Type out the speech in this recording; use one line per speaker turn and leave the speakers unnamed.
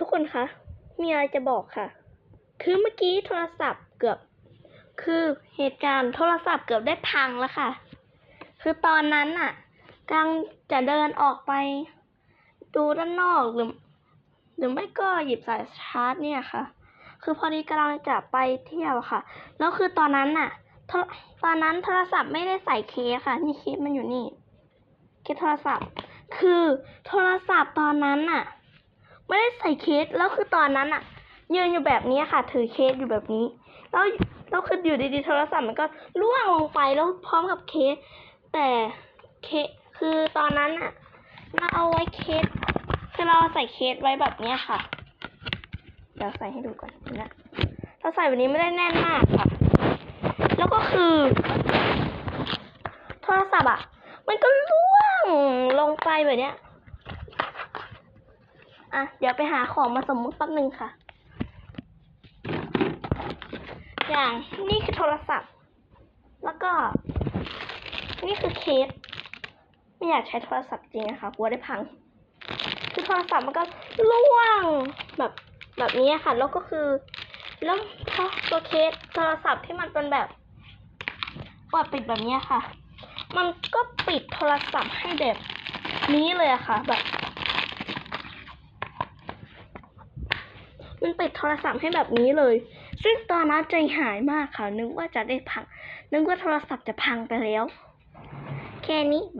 ทุกคนคะ มีอะไรจะบอกค่ะ คือเมื่อกี้โทรศัพท์เกือบ คือเหตุการณ์โทรศัพท์เกือบได้พังแล้วค่ะ คือตอนนั้นน่ะกำลังจะเดินออกไป ดูด้านนอกหรือหรือไม่ก็หยิบสายชาร์จเนี่ยค่ะ คือพอดีกำลังจะไปเที่ยวค่ะ แล้วคือตอนนั้นน่ะ ตอนนั้นโทรศัพท์ไม่ได้ใส่เคสค่ะ นี่เคสมันอยู่นี่ เคสโทรศัพท์ คือโทรศัพท์ตอนนั้นน่ะ ไม่ได้ใส่เคสแล้วคือตอนนั้นน่ะยืนอยู่แบบนี้ค่ะ ถือเคสอยู่แบบนี้ แล้วแล้วคืออยู่ดีๆโทรศัพท์มันก็ล่วงลงไปแล้วพร้อมกับเคส แต่เคสคือตอนนั้นน่ะเราเอาไว้เคส คือเราใส่เคสไว้แบบเนี้ยค่ะ เดี๋ยวใส่ให้ดูก่อนนะเราใส่แบบนี้ไม่ได้แน่นมากค่ะ แล้วก็คือ โทรศัพท์อะมันก็ล่วงลงไปแบบเนี้ย อะ เดี๋ยวไปหาของมาสมมุติแป๊บนึงค่ะ อย่างนี่คือโทรศัพท์ แล้วก็ นี่คือเคส ไม่อยากใช้โทรศัพท์จริงนะคะกลัวได้พัง คือโทรศัพท์มันก็ล่วงแบบแบบนี้ค่ะ แล้วก็คือแล้วพอตัวเคสโทรศัพท์ที่มันเป็นแบบเปิดปิดแบบนี้ค่ะ มันก็ปิดโทรศัพท์ให้แบบนี้เลยอะค่ะ แบบ มันปิดโทรศัพท์ให้แบบนี้เลย ซึ่งตอนนั้นใจหายมากค่ะ นึกว่าจะได้พัง นึกว่าโทรศัพท์จะพังไปแล้ว แค่นี้บาย